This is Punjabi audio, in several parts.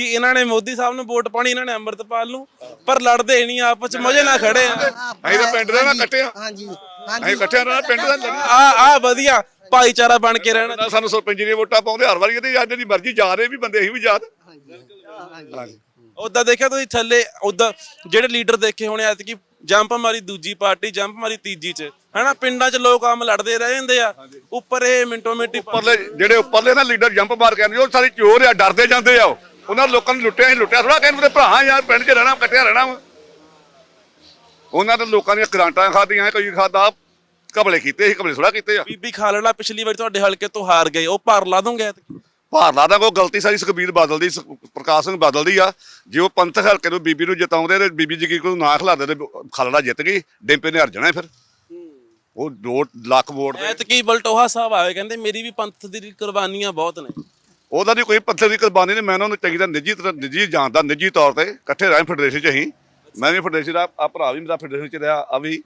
ਕਿ ਇਹਨਾਂ ਨੇ ਮੋਦੀ ਸਾਹਿਬ ਨੂੰ ਵੋਟ ਪਾਣੀ ਇਹਨਾਂ ਨੇ ਅੰਮ੍ਰਿਤਪਾਲ ਨੂੰ ਪਰ ਲੜਦੇ ਨਹੀਂ ਆਪਸ ਚ ਮਜੇ ਨਾਲ ਖੜੇ ਆ। ਅਸੀਂ ਤਾਂ ਪਿੰਡ ਦੇ ਨਾਲ ਇਕੱਠੇ ਆ। ਹਾਂਜੀ ਅਸੀਂ ਹਾਂਜੀ ਇਕੱਠੇ ਨਾਲ ਪਿੰਡ ਦਾ ਲੜਨਾ ਆ ਆ ਵਧੀਆ ਭਾਈਚਾਰਾ ਬਣ ਕੇ ਰਹਿਣਾ ਸਾਨੂੰ ਸਰਪੰਚ ਦੀਆਂ ਵੋਟਾਂ ਪਾਉਂਦੇ ਹਰ ਵਾਰੀ ਤੇ ਅੱਜ ਦੀ ਮਰਜ਼ੀ ਜਾ ਰਹੇ ਵੀ ਬੰਦੇ ਅਸੀਂ ਵੀ ਯਾਦ। ਹਾਂਜੀ ਉਦਾਂ ਦੇਖਿਆ ਤੁਸੀਂ ਥੱਲੇ ਉਦਾਂ ਜਿਹੜੇ ਲੀਡਰ ਦੇਖੇ ਹੋਣੇ ਐਤਕੀ ਜੰਪ ਮਾਰੀ ਦੂਜੀ ਪਾਰਟੀ ਜੰਪ ਮਾਰੀ ਤੀਜੀ ਚ। ਹਨਾ ਪਿੰਡਾਂ ਚ ਲੋਕ ਆਮ ਲੜਦੇ ਰਹਿ ਜਾਂਦੇ ਆ। ਉੱਪਰ ਇਹ ਮਿੰਟੋ ਮਿੰਟੀ ਉੱਪਰਲੇ ਜਿਹੜੇ ਉੱਪਰਲੇ ਨਾ ਲੀਡਰ ਜੰਪ ਮਾਰ ਕੇ ਆਉਂਦੇ ਉਹ ਸਾਰੇ ਚੋਰ ਆ ਡਰਦੇ ਜਾਂਦੇ ਆ ਉਹ। ਉਹਨਾਂ ਲੋਕਾਂ ਨੂੰ ਲੁੱਟਿਆ ਹੀ ਲੁੱਟਿਆ ਥੋੜਾ ਕਹਿੰਦੇ ਭਰਾ ਯਾਰ ਪਿੰਡ 'ਚ ਰਹਿਣਾ ਇਕੱਠਿਆਂ ਰਹਿਣਾ ਵਾ। ਉਹਨਾਂ ਦੇ ਲੋਕਾਂ ਦੀਆਂ ਗਰਾਂਟਾਂ ਖਾਦੀਆਂ ਕੋਈ ਖਾਦਾ ਕਬਲੇ ਕੀਤੇ ਸੀ ਕਬਲੇ ਥੋੜਾ ਕੀਤੇ ਆ। ਬੀਬੀ ਖਾਲੜਾ ਪਿਛਲੀ ਵਾਰੀ ਤੁਹਾਡੇ ਹਲਕੇ ਤੋਂ ਹਾਰ ਗਏ ਉਹ ਭਰ ਲਾ ਦੋਗੇ ਭਾਰਲਾ ਦਾ ਕੋਈ ਗਲਤੀ ਸਾਰੀ ਸੁਖਬੀਰ ਬਾਦਲ ਦੀ ਸੁ- ਪ੍ਰਕਾਸ਼ ਸਿੰਘ ਬਾਦਲ ਦੀ ਆ। ਜੇ ਉਹ ਪੰਥਕ ਹਲਕੇ ਨੂੰ ਬੀਬੀ ਨੂੰ ਜਿਤਾਉਂਦੇ ਤੇ ਬੀਬੀ ਜੀ ਕੋਲ ਨਾ ਖਿਲਾਦੇ ਤੇ ਖਾਲੜਾ ਜਿੱਤ ਗਈ ਡਿੰਪੇ ਨੇ ਹਰ ਜਾਣਾ ਫਿਰ। ਉਹ ਦੋ ਲੱਖ ਵੋਟ ਦੇ ਐਤਕੀ ਬਲਟੋਹਾ ਸਾਹਿਬ ਆਏ ਕਹਿੰਦੇ ਮੇਰੀ ਵੀ ਪੰਥ ਦੀ ਕੁਰਬਾਨੀਆਂ ਬਹੁਤ ਨੇ। ਉਹਦਾ ਦੀ ਕੋਈ ਪੱਥਰ ਦੀ ਕੁਰਬਾਨੀ ਨਹੀਂ ਮੈਂ ਉਹਨਾਂ ਨੂੰ ਚੰਗੀ ਤਰ੍ਹਾਂ ਨਿੱਜੀ ਤਰ੍ਹਾਂ ਨਿੱਜੀ ਜਾਣਦਾ ਨਿੱਜੀ ਤੌਰ ਤੇ ਇਕੱਠੇ ਰਹੇ ਫੈਡਰੇਸ਼ਨ ਚ ਅਸੀਂ। ਮੈਂ ਵੀ ਫੈਡਰੇਸ਼ਨ ਦਾ ਆ ਭਰਾ ਵੀ ਮੇਰਾ ਫੈਡਰੇਸ਼ਨ ਚ ਰਿਹਾ ਆ ਵੀ।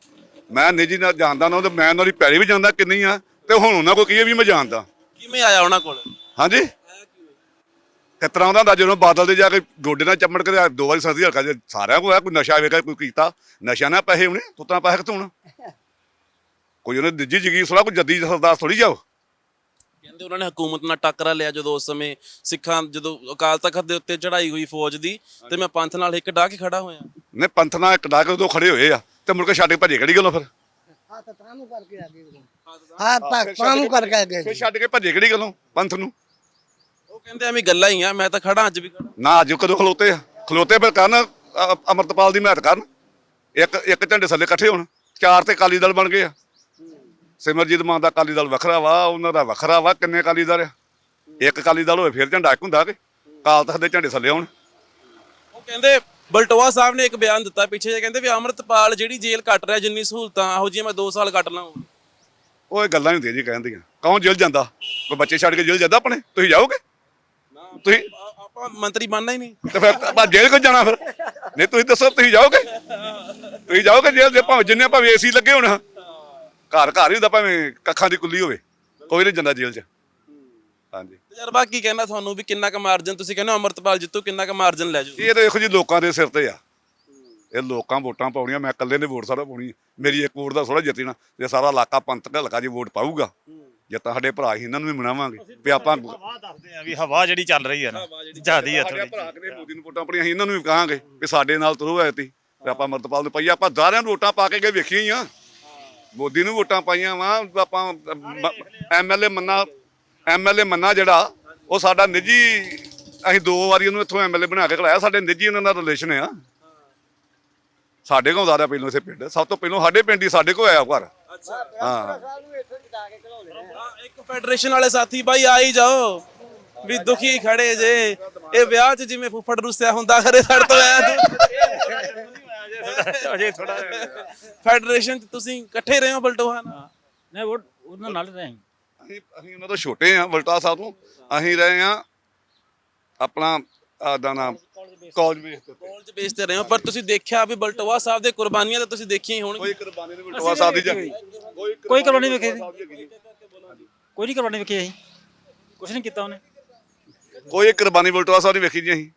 ਮੈਂ ਨਿੱਜੀ ਨਾਲ ਜਾਣਦਾ ਨਾ ਤੇ ਮੈਂ ਉਹਨਾਂ ਦੀ ਪੈੜੀ ਵੀ ਜਾਣਦਾ ਕਿੰਨੀ ਆ ਤੇ ਹੁਣ ਉਹਨਾਂ ਕੋ ਕੀ ਵੀ ਮੈਂ ਜਾਣਦਾ। ਕਿਵੇਂ ਆਇਆ ਉਹਨਾਂ ਕੋਲ? ਹਾਂਜੀ। ਕਿਸ ਤਰ੍ਹਾਂ ਦਾ ਜਦੋਂ ਬਾਦਲ ਦੇ ਜਾ ਕੇ ਗੋਡੇ ਨਾਲ ਚਮੜ ਕੇ ਦੋ ਵਾਰੀ ਸਰਦੀ ਹਲਕਾ ਸਾਰਿਆਂ ਕੋ ਆ ਕੋਈ ਨਸ਼ਾ ਵੇਖਿਆ ਕੋਈ ਕੀਤਾ। ਨਸ਼ਾ ਨਾ ਪੈਸੇ ਹੋਣੇ ਤੁੱਤਾਂ ਪੈਸੇ ਹੋਣ? ਕੋਈ ਉਹਨੇ ਨਿੱਜੀ ਜਗੀ ਥੋੜਾ ਕੋਈ ਜੱਦੀ ਸਰਦਾਰ ਥੋੜੀ ਜਾਓ? ਕਹਿੰਦੇ ਉਹਨਾਂ ਨੇ ਹਕੂਮਤ ਨਾਲ ਟੱਕਰਾ ਲਿਆ ਜਦੋਂ ਉਸ ਸਮੇਂ ਸਿੱਖਾਂ ਜਦੋਂ ਅਕਾਲ ਤਖਤ ਦੇ ਉੱਤੇ ਚੜਾਈ ਹੋਈ ਫੌਜ ਦੀ ਤੇ ਮੈਂ ਪੰਥ ਨਾਲ ਇੱਕ ਡਾਹ ਕੇ ਖੜਾ ਹੋਇਆ। ਨੇ ਪੰਥ ਨਾਲ ਇੱਕ ਡਾਕ ਉਦੋਂ ਖੜੇ ਹੋਏ ਆ ਤੇ ਮੁੜ ਕੇ ਛੱਡ ਕੇ ਭੱਜੇ ਕਿਹੜੀ ਗੱਲੋਂ ਫਿਰ? ਹੱਥ ਨੂੰ ਕਰਕੇ ਆ ਗਏ ਹਾਂ ਤਰਾਂ। ਨੂੰ ਕਰਕੇ ਆ ਗਏ ਫਿਰ ਛੱਡ ਕੇ ਭੱਜੇ ਕਿਹੜੀ ਗੱਲੋਂ? ਪੰਥ ਨੂੰ? ਉਹ ਕਹਿੰਦੇ ਐਵੇਂ ਗੱਲਾਂ ਹੀ ਆ ਮੈਂ ਤਾਂ ਖੜਾ ਅੱਜ ਵੀ ਖੜਾ ਨਾ ਅੱਜ ਕਦੋਂ ਖਲੋਤੇ ਆ? ਖਲੋਤੇ ਫਿਰ ਕਰਨ ਅ- ਅਮਰਤਪਾਲ ਦੀ ਮਿਹਨਤ ਕਰਨ। ਇੱਕ ਇੱਕ ਝੰਡੇ ਥੱਲੇ ਇਕੱਠੇ ਹੋਣ। ਚਾਰ ਤੇ ਅਕਾਲੀ ਦਲ ਬਣ ਗਏ ਆ। ਸਿਮਰਜੀਤ ਮਾਨ ਦਾ ਅਕਾਲੀ ਦਲ ਵੱਖਰਾ ਵਾ ਉਹਨਾਂ ਦਾ ਵੱਖਰਾ ਵਾ ਕਿੰਨੇ ਅਕਾਲੀ ਦਲ ਆ? ਇੱਕ ਅਕਾਲੀ ਦਲ ਹੋਵੇ ਫਿਰ ਝੰਡਾ ਇੱਕ ਹੁੰਦਾ ਕਿ? ਕਾਲ ਤਖਤ ਦੇ ਝੰਡੇ ਥੱਲੇ ਹੋਣ। ਉਹ ਕਹਿੰਦੇ ਬਲਟੋਆ ਸਾਹਿਬ ਨੇ ਇੱਕ ਬਿਆਨ ਦਿੱਤਾ ਪਿੱਛੇ ਜੇ ਕਹਿੰਦੇ ਵੀ ਅਮਰਤਪਾਲ ਜਿਹੜੀ ਜੇਲ੍ਹ ਕੱਟ ਰਿਹਾ ਜਿੰਨੀ ਸਹੂਲਤਾਂ ਇਹੋ ਜਿਹੀਆਂ ਮੈਂ 2 ਸਾਲ ਕੱਟ ਲਾਂ। ਉਹ ਇਹ ਗੱਲਾਂ ਹੀ ਹੁੰਦੀਆਂ ਜੀ ਕਹਿੰਦੀਆਂ ਕੌਣ ਜੇਲ੍ਹ ਜਾਂਦਾ? ਕੋਈ ਬੱਚੇ ਛੱਡ ਕੇ ਜੇਲ੍ਹ ਜਾਂਦਾ ਆਪਣੇ? ਤੁਸੀਂ ਜਾਓਗੇ? ਤੁਸੀਂ ਆਪਾਂ ਮੰਤਰੀ ਬਣਨਾ ਹੀ ਨਹੀਂ। ਤੇ ਫਿਰ ਆਪਾਂ ਜੇਲ੍ਹ ਕੋ ਜਾਣਾ ਫਿਰ? ਨਹੀਂ ਤੁਸੀਂ ਦੱਸੋ ਤੁਸੀਂ ਜਾਓਗੇ? ਤੁਸੀਂ ਜਾਓਗੇ ਜੇਲ੍ਹ ਦੇ ਭਾਵੇਂ ਜਿੰਨੇ ਭਾਵੇਂ ਏਸੀ ਲੱਗੇ ਹੋਣ। ਘਰ ਘਰ ਹੀ ਹੁੰਦਾ ਭਾਵੇਂ ਕੱਖਾਂ ਦੀ ਕੁੱਲੀ ਹੋਵੇ ਕੋਈ ਨਹੀਂ ਜਾਂਦਾ ਜੇਲ੍ਹ 'ਚ। ਹਾਂਜੀ। ਤਜਰਬਾ ਕੀ ਕਹਿੰਦਾ ਤੁਹਾਨੂੰ ਵੀ ਕਿੰਨਾ ਕੁ ਮਾਰਜਨ ਤੁਸੀਂ ਕਹਿੰਦੇ ਹੋ ਅਮਰਤਪਾਲ ਜਿੱਤੂ ਕਿੰਨਾ ਕੁ ਮਾਰਜਨ ਲੈ ਜਾਊ ਇਹ ਤਾਂ ਦੇਖੋ ਜੀ ਲੋਕਾਂ ਦੇ ਸਿਰ ਤੇ ਆ। ਇਹ ਲੋਕਾਂ ਵੋਟਾਂ ਪਾਉਣੀਆਂ ਮੈਂ ਇਕੱਲੇ ਨੇ ਵੋਟ ਸਾਰਾ ਪਾਉਣੀ। ਮੇਰੀ ਇੱਕ ਵੋਟ ਦਾ ਥੋੜਾ ਜਿੱਤਣਾ ਜੇ ਸਾਰਾ ਇਲਾਕਾ ਪੰਥਕ ਹਲਕਾ ਜੀ ਵੋਟ ਪਾਊਗਾ ਜੇ ਤਾਂ ਸਾਡੇ ਭਰਾ ਹੀ ਇਹਨਾਂ ਨੂੰ ਵੀ ਮਨਾਵਾਂਗੇ। ਵੀ ਆਪਾਂ ਹਵਾ ਦੱਸਦੇ ਆ ਵੀ ਹਵਾ ਜਿਹੜੀ ਚੱਲ ਰਹੀ ਆ ਨਾ ਜਿਆਦੀ ਆ ਸਾਡੇ ਥੋੜੀ ਭਰਾ ਕਿਨੇ ਮੋਦੀ ਨੂੰ ਵੋਟਾਂ ਆਪਣੀਆਂ ਅਸੀਂ ਇਹਨਾਂ ਨੂੰ ਵੀ ਕਹਾਂਗੇ ਵੀ ਸਾਡੇ ਨਾਲ ਤੁਰੋ ਐਤੀ ਤੇ ਆਪਾਂ ਅਮਰਤਪਾਲ ਨੂੰ ਪਈਆ ਆਪਾਂ ਸਾਰਿਆਂ ਨੂੰ ਵੋਟਾਂ ਪਾ ਕੇ ਗਏ ਵੇਖੀਆਂ ਹੀ ਆ। ਮੋਦੀ ਨੂੰ ਵੋਟਾਂ ਪਾਈਆਂ ਵਾ ਆਪਾਂ ਐਮਐਲਏ ਮੰਨਾ ਐਮਐਲਏ ਮੰਨਾ ਜਿਹੜਾ ਉਹ ਸਾਡਾ ਨਿੱਜੀ ਅਸੀਂ ਦੋ ਵਾਰੀ ਉਹਨੂੰ ਇੱਥੋਂ ਐਮਐਲਏ ਬਣਾ ਕੇ ਖਲਾਇਆ ਸਾਡੇ ਨਿੱਜੀ ਉਹਨਾਂ ਨਾਲ ਰਿਲੇਸ਼ਨ ਆ। ਸਾਡੇ ਕੋਲ ਆਉਂਦਾ ਪਹਿਲੋਂ ਇਥੇ ਪਿੰਡ ਸਭ ਤੋਂ ਪਹਿਲੋਂ ਸਾਡੇ ਪਿੰਡ ਹੀ ਸਾਡੇ ਕੋਲ ਆਇਆ ਘਰ। ਹਾਂ। ਇੱਕ ਫੈਡਰੇਸ਼ਨ ਵਾਲੇ ਸਾਥੀ ਬਾਈ ਆ ਹੀ ਜਾਓ। ਵੀ ਦੁਖੀ ਖੜੇ ਜੇ। ਇਹ ਵਿਆਹ 'ਚ ਜਿਵੇਂ ਫੁੱਫੜ ਰੁੱਸਿਆ ਹੁੰਦਾ ਖਰੇ ਸੜ ਤੋਂ ਆਇਆ ਤੂੰ। ਅਜੇ ਥੋੜਾ ਫੈਡਰੇਸ਼ਨ 'ਚ ਤੁਸੀਂ ਇਕੱਠੇ ਰਹੇ ਹੋ ਬਲਟੋਹਾ ਨਾਲ? ਨਹੀਂ ਉਹ ਉਹਨਾਂ ਨਾਲ ਰਹੇ ਅਸੀਂ ਅਸੀਂ ਉਹਨਾਂ ਤੋਂ ਛੋਟੇ ਆ ਵਲਟਾ ਸਾਹਿਬ ਤੋਂ। ਅਸੀਂ ਰਹੇ ਆ ਆਪਣਾ ਆਦਾ ਨਾਮ ਕਾਲਜ ਬੇਸ ਤੇ ਕਾਲਜ ਬੇਸ ਤੇ ਰਹੇ ਹੋ ਪਰ ਤੁਸੀਂ ਦੇਖਿਆ ਵੀ ਬਲਟੋਹਾ ਸਾਹਿਬ ਦੇ ਕੁਰਬਾਨੀਆਂ ਤਾਂ ਤੁਸੀਂ ਦੇਖੀਆਂ ਹੀ ਹੋਣਗੀਆਂ। ਕੋਈ ਕੁਰਬਾਨੀ ਨਹੀਂ ਵਲਟਾ ਸਾਹਿਬ ਦੀ ਜਾ ਕੋਈ ਕੁਰਬਾਨੀ ਵੇਖੀ ਕੋਈ ਨਹੀਂ ਕੁਰਬਾਨੀ ਵੇਖੀ ਅਸੀਂ। ਕੁਛ ਨਹੀਂ ਕੀਤਾ ਉਹਨੇ। ਕੋਈ ਕੁਰਬਾਨੀ ਵਲਟਾ ਸਾਹਿਬ ਦੀ ਵੇਖੀ ਜੀ ਅਸੀਂ।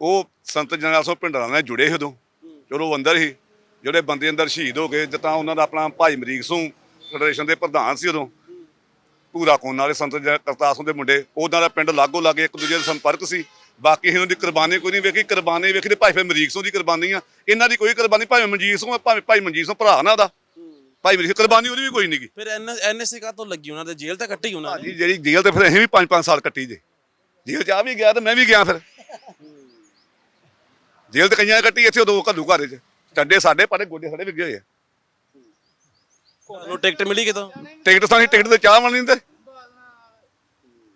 ਉਹ ਸੰਤ ਜਨਰਲ ਸਿੰਘ ਭਿੰਡਰਾਂ ਨਾਲ ਜੁੜੇ ਉਦੋਂ। ਚਲੋ ਅੰਦਰ ਹੀ ਜਿਹੜੇ ਬੰਦੇ ਅੰਦਰ ਸ਼ਹੀਦ ਹੋ ਗਏ ਜਿੱਦਾਂ ਉਹਨਾਂ ਦਾ ਆਪਣਾ ਭਾਈ ਮਰੀਕ ਸਿੰਘ ਫੈਡਰੇਸ਼ਨ ਦੇ ਪ੍ਰਧਾਨ ਸੀ ਉਦੋਂ ਪੂਰਾ ਕੋਨ ਵਾਲੇ ਸੰਤ ਕਰਤਾਰ ਸਿੰਘ ਦੇ ਮੁੰਡੇ ਉਹਨਾਂ ਦਾ ਪਿੰਡ ਲਾਗੋ ਲਾਗੇ ਇੱਕ ਦੂਜੇ ਦੇ ਸੰਪਰਕ ਸੀ। ਬਾਕੀ ਇਹਨਾਂ ਦੀ ਕੁਰਬਾਨੀ ਕੋਈ ਨਹੀਂ ਵੇਖੀ ਕੁਰਬਾਨੀ ਵੇਖੀ ਤੇ ਭਾਈ ਫਿਰ ਮਰੀਕ ਸਿੰਘ ਦੀ ਕੁਰਬਾਨੀ ਆ। ਇਹਨਾਂ ਦੀ ਕੋਈ ਕੁਰਬਾਨੀ ਭਾਵੇਂ ਮਨਜੀਤ ਸਿੰਘ ਭਾਵੇਂ ਭਾਈ ਮਨਜੀਤ ਸਿੰਘ ਭਰਾ ਨਾ ਦਾ ਭਾਈ ਮਰੀਕ ਕੁਰਬਾਨੀ ਉਹਦੀ ਵੀ ਕੋਈ ਨਹੀਂ ਗੀ। ਫਿਰ ਐਨਐਸਏ ਕਾ ਤੋਂ ਲੱਗੀ ਉਹਨਾਂ ਦੇ? ਜੇਲ੍ਹ ਤਾਂ ਕੱਟੀ ਉਹਨਾਂ ਨੇ। ਜਿਹੜੀ ਜੇਲ੍ਹ ਤੇ ਫਿਰ ਅਸੀਂ ਵੀ 5-5 ਸਾਲ ਕੱਟੀ ਜੇ। ਜੇਲ੍ਹ ਚ ਆ ਵੀ ਗਿਆ ਤੇ ਮੈਂ ਵੀ ਗਿਆ ਫਿਰ। ਜੇਲ੍ਹ ਤੇ ਕਈਆਂ ਕੱਟੀ ਇੱਥੇ ਉਦੋਂ ਘੱਲੂ ਘਾਰੇ ਚ ਟੱਡੇ ਸਾਡੇ ਪਾੜੇ ਗੋਡੇ ਸਾਡੇ ਵਿਗੇ ਹੋਏ ਆ। ਤੁਹਾਨੂੰ ਟਿਕਟ ਮਿਲੀ ਕਿਤੋਂ? ਟਿਕਟ ਤਾਂ ਅਸੀਂ ਟਿਕਟ ਤੇ ਚਾਹ ਵਣ ਨਹੀਂ ਦਿੰਦੇ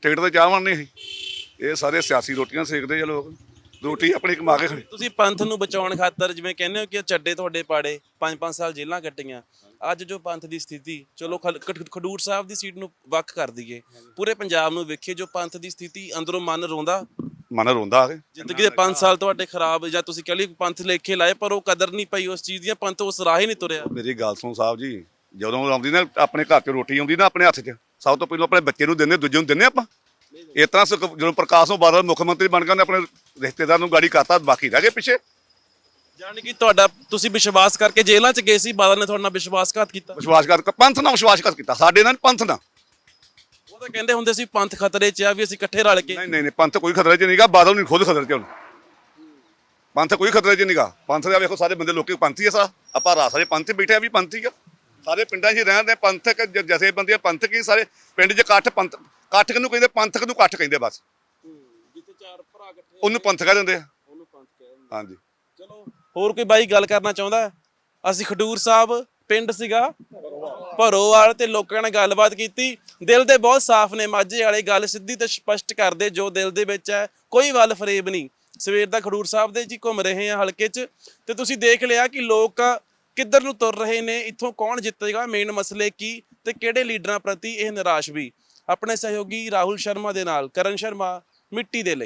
ਟਿਕਟ ਤੇ ਚਾਹ ਵਣ ਨਹੀਂ ਸੀ। ਇਹ ਸਾਰੇ ਸਿਆਸੀ ਰੋਟੀਆਂ ਸੇਕਦੇ ਆ ਲੋਕ। ਰੋਟੀ ਆਪਣੀ ਕਮਾ ਕੇ ਖਾਣੀ। ਤੁਸੀਂ ਪੰਥ ਨੂੰ ਬਚਾਉਣ ਖਾਤਰ ਜਿਵੇਂ ਕਹਿੰਦੇ ਹੋ ਕਿ ਚੱਡੇ ਤੁਹਾਡੇ ਪਾੜੇ 5-5 ਸਾਲ ਜੇਲ੍ਹਾਂ ਕੱਟੀਆਂ। ਅੱਜ ਜੋ ਪੰਥ ਦੀ ਸਥਿਤੀ ਚਲੋ ਖਡੂਰ ਸਾਹਿਬ ਦੀ ਸੀਟ ਨੂੰ ਵੱਖ ਕਰ ਦਈਏ। ਪੂਰੇ ਪੰਜਾਬ ਨੂੰ ਵੇਖੀਏ ਜੋ ਪੰਥ ਦੀ ਸਥਿਤੀ ਅੰਦਰੋਂ ਮਨ ਰੋਂਦਾ ਮਨ ਰੋਂਦਾ ਆ ਕੇ। ਜ਼ਿੰਦਗੀ ਦੇ 5 ਸਾਲ ਤੁਹਾਡੇ ਖਰਾਬ ਜਾਂ ਤੁਸੀਂ ਕਹ ਲਈ ਪੰਥ ਲੇਖੇ ਲਾਏ ਪਰ ਉਹ ਕਦਰ ਨਹੀਂ ਪਈ ਉਸ ਚੀਜ਼ ਦੀ ਪੰਥ ਉਸ ਰਾਹ ਹੀ ਨਹੀਂ ਤੁਰਿਆ। ਮੇਰੀ ਗੱਲ ਸੁਣ ਸਾਹਿਬ ਜੀ ਜਦੋਂ ਆਉਂਦੀ ਨਾ ਆਪਣੇ ਘਰ 'ਚ ਰੋਟੀ ਆਉਂਦੀ ਨਾ ਆਪਣੇ ਹੱਥ 'ਚ ਸਭ ਤੋਂ ਪਹਿਲਾਂ ਆਪਣੇ ਬੱਚੇ ਨੂੰ ਦਿੰਦੇ ਦੂਜੇ ਨੂੰ ਦਿੰਦੇ ਆਪਾਂ। ਇਸ ਤਰ੍ਹਾਂ ਸੁਖ- ਜਦੋਂ ਪ੍ਰਕਾਸ਼ ਸਿੰਘ ਬਾਦਲ ਮੁੱਖ ਮੰਤਰੀ ਬਣ ਗਏ ਆਪਣੇ ਰਿਸ਼ਤੇਦਾਰ ਨੂੰ ਗਾੜੀ ਕਰਤਾ ਬਾਕੀ ਰਹਿ ਗਏ ਪਿੱਛੇ। ਜਾਣੀ ਕਿ ਤੁਹਾਡਾ ਤੁਸੀਂ ਵਿਸ਼ਵਾਸ ਕਰਕੇ ਜੇਲ੍ਹਾਂ 'ਚ ਗਏ ਸੀ ਬਾਦਲ ਨੇ ਤੁਹਾਡੇ ਨਾਲ ਵਿਸ਼ਵਾਸਘਾਤ ਕੀਤਾ। ਵਿਸ਼ਵਾਸਘਾਤ ਪੰਥ ਨਾਲ ਵਿਸ਼ਵਾਸਘਾਤ ਕੀਤਾ ਸਾਡੇ ਨਾਲ ਨੀ, ਪੰਥ ਨਾਲ। ਤਾਂ ਕਹਿੰਦੇ ਹੁੰਦੇ ਸੀ ਪੰਥ ਖਤਰੇ 'ਚ ਆ ਵੀ ਅਸੀਂ ਇਕੱਠੇ ਰਲ ਕੇ ਨਹੀਂ ਨਹੀਂ ਨਹੀਂ ਪੰਥ ਕੋਈ ਖਤਰੇ 'ਚ ਨਹੀਂਗਾ ਬਾਦਲ ਨਹੀਂ ਖੁਦ ਖਤਰੇ 'ਚ ਹੁਣ ਪੰਥ ਕੋਈ ਖਤਰੇ 'ਚ ਨਹੀਂਗਾ ਪੰਥ ਦਾ ਵੇਖੋ ਸਾਰੇ ਬੰਦੇ ਲੋਕੀ ਪੰਥੀ ਆ ਸਾ। ਆਪਾਂ ਰਾਹ ਸਾਰੇ ਪੰਥ ਬੈਠੇ ਆ ਵੀ ਪੰਥੀ ਆ। ਸਾਰੇ ਪਿੰਡਾਂ 'ਚ ਹੀ ਰਹਿੰਦੇ ਪੰਥਕ ਜਥੇ ਬੰਦੇ ਪੰਥਕ ਹੀ ਸਾਰੇ ਪਿੰਡ 'ਚ ਇਕੱਠ ਪੰਥ ਇਕੱਠ ਕਿਹਨੂੰ ਕਹਿੰਦੇ? ਪੰਥਕ ਨੂੰ ਇਕੱਠ ਕਹਿੰਦੇ ਬਸ। ਜਿੱਥੇ ਚਾਰ ਭਰਾ ਇਕੱਠੇ ਉਹਨੂੰ ਪੰਥ ਕਹਿ ਦਿੰਦੇ ਆ। ਉਹਨੂੰ ਪੰਥ ਕਹਿੰਦੇ ਹਾਂਜੀ। ਚਲੋ ਹੋਰ ਕੋਈ ਬਾਈ ਗੱਲ ਕਰਨਾ ਚਾਹੁੰਦਾ? ਅਸੀਂ ਖਡੂਰ ਸਾਹਿਬ ਪਿੰਡ ਸੀਗਾ। ਭਰੋਵਾਲ ਤੇ ਲੋਕਾਂ ਨਾਲ ਗੱਲਬਾਤ ਕੀਤੀ। ਦਿਲ ਦੇ ਬਹੁਤ ਸਾਫ਼ ਨੇ ਮਾਝੇ ਵਾਲੇ, ਗੱਲ ਸਿੱਧੀ ਤੇ ਸਪਸ਼ਟ ਕਰਦੇ ਜੋ ਦਿਲ ਦੇ ਵਿੱਚ ਹੈ, ਕੋਈ ਵੱਲ ਫਰੇਬ ਨਹੀਂ। ਸਵੇਰ ਦਾ ਖਡੂਰ ਸਾਹਿਬ ਦੇ ਜੀ ਘੁੰਮ ਰਹੇ ਆ ਹਲਕੇ 'ਚ ਤੇ ਤੁਸੀਂ ਦੇਖ ਲਿਆ ਕਿ ਲੋਕ ਕਿੱਧਰ ਨੂੰ ਤੁਰ ਰਹੇ ਨੇ, ਇੱਥੋਂ ਕੌਣ ਜਿੱਤੇਗਾ ਮੇਨ ਮਸਲੇ ਕੀ ਤੇ ਕਿਹੜੇ ਲੀਡਰਾਂ ਪ੍ਰਤੀ ਇਹ ਨਿਰਾਸ਼ ਵੀ। ਆਪਣੇ ਸਹਿਯੋਗੀ ਰਾਹੁਲ ਸ਼ਰਮਾ ਦੇ ਨਾਲ, ਕਰਨ ਸ਼ਰਮਾ, ਮਿੱਟੀ ਦੇ ਲਈ।